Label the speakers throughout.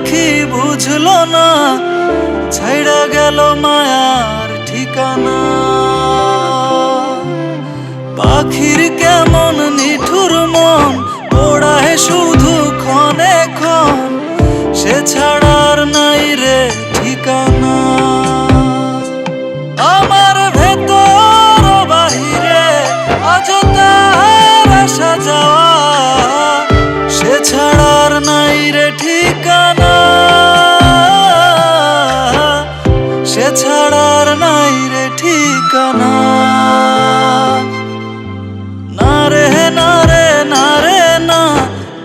Speaker 1: পাখি বুঝলো না, ছাইড়া গেল মায়ার ঠিকানা। পাখির কেমন নিঠুর মন, ওড়ায় শুধু ক্ষণে ক্ষণ, সে ছাড়ার নাই রে ঠিকানা। আমার ভেতর বাহিরে আসা যাওয়া, সে ছাড়ার নাই রে ঠিকানা। ঠিকানা? না রে না রে না রে, না।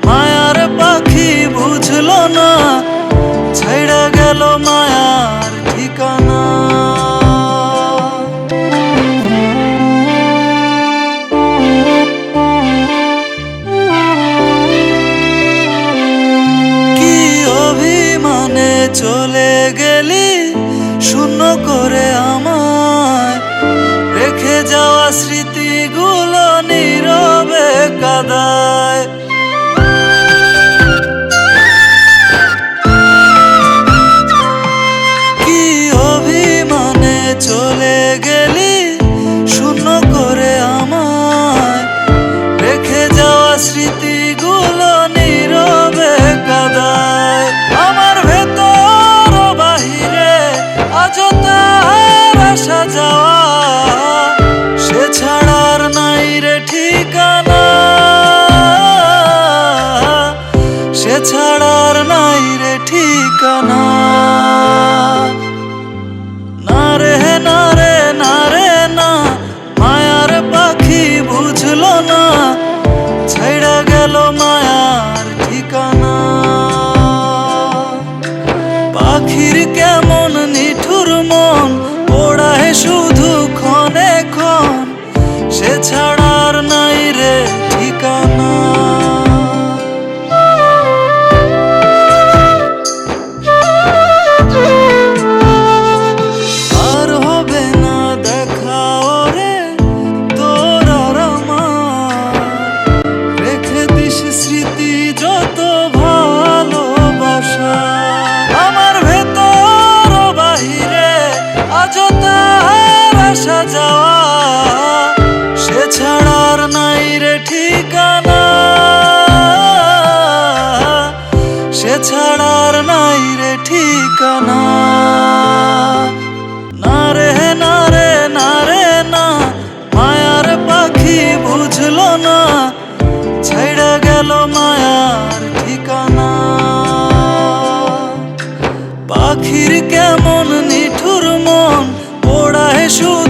Speaker 1: মায়ার পাখি বুঝলো না। ছাইড়া গেল মায়ার ঠিকানা। কি অভিমানে চলে গেলি? শূন্য পাখির কেমন নিঠুর মন? ওড়ায় শুধু ক্ষণে ক্ষণ। সে ছাড়ার নাই রে স্মৃতি পাখির কেমন নিঠুর মন পড়ায় শুধু